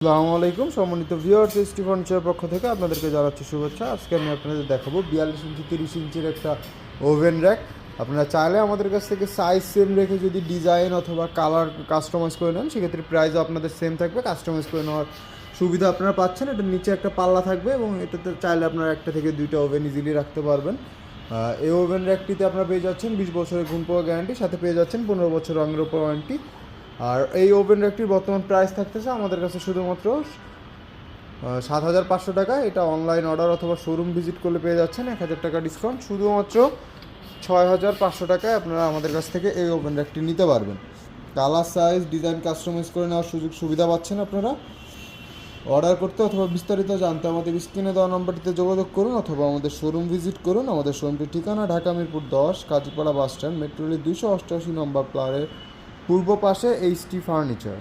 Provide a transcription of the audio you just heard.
আসসালামু আলাইকুম, সম্মানিত ভিউয়ার্স এসটি ফার্নিচারের পক্ষ থেকে আপনাদেরকে জানাচ্ছি শুভেচ্ছা। আজকে আমি আপনাদের দেখাবো বিয়াল্লিশ ইঞ্চি, তিরিশ ইঞ্চির একটা ওভেন র্যাক আপনারা চাইলে আমাদের কাছ থেকে সাইজ সেম রেখে যদি ডিজাইন অথবা কালার কাস্টমাইজ করে নেন, সেক্ষেত্রে প্রাইসও আপনাদের সেম থাকবে। কাস্টমাইজ করে নেওয়ার সুবিধা আপনারা পাচ্ছেন। এটার নিচে একটা পাল্লা থাকবে এবং এটাতে চাইলে আপনারা একটা থেকে দুইটা ওভেন ইজিলি রাখতে পারবেন। এই ওভেন র্যাকটিতে আপনারা পেয়ে যাচ্ছেন বিশ বছরের ঘুম পাওয়া গ্যারান্টি সাথে পেয়ে যাচ্ছেন পনেরো বছর রঙের ওপর ওয়ারেন্টি আর এই ওভেন র্যাকটির বর্তমান প্রাইস থাকতেছে আমাদের কাছে শুধুমাত্র সাত হাজার পাঁচশো টাকা। এটা অনলাইন অর্ডার অথবা শোরুম ভিজিট করলে পেয়ে যাচ্ছেন এক হাজার টাকা ডিসকাউন্ট শুধুমাত্র ছয় হাজার পাঁচশো টাকায় আপনারা আমাদের কাছ থেকে এই ওভেন র্যাকটি নিতে পারবেন। কালার সাইজ ডিজাইন কাস্টমাইজ করে নেওয়ার সুযোগ সুবিধা পাচ্ছেন আপনারা। অর্ডার করতে অথবা বিস্তারিত জানতে আমাদের স্ক্রিনে দেওয়া নম্বরটিতে যোগাযোগ করুন অথবা আমাদের শোরুম ভিজিট করুন। আমাদের শোরুমটির ঠিকানা ঢাকা মিরপুর দশ, কাজীপাড়া বাস স্ট্যান্ড মেট্রো রেলের দুইশো অষ্টআশি নম্বর প্লারের পূর্ব পাশে এইচটি ফার্নিচার